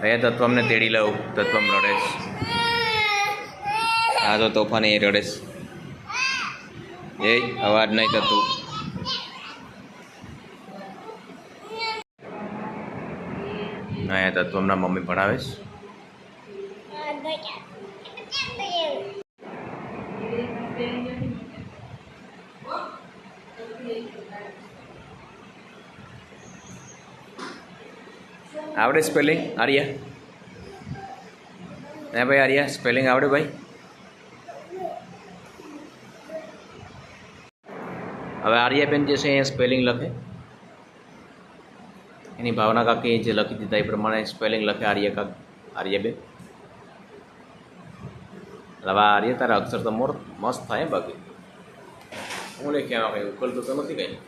હવે તત્વમને તેડી લઉં તત્વમ રડેશ હા તો તોફાન એ રડેશ એ અવાજ નહીં થતું. અહીંયા તત્વમના મમ્મી ભણાવે છે. આવડે સ્પેલિંગ આર્યા. હે ભાઈ આર્યા સ્પેલિંગ આવડે ભાઈ? હવે આર્યાબેન જે છે એ સ્પેલિંગ લખે. એની ભાવના કાકી જે લખી દીધા એ પ્રમાણે સ્પેલિંગ લખે આર્ય કાક, આર્યબેન. હવે આર્ય તારા અક્ષર તો મોર મસ્ત થાય બાકી. હું લખી આમાં કંઈ ઉકલતું તો નથી કંઈ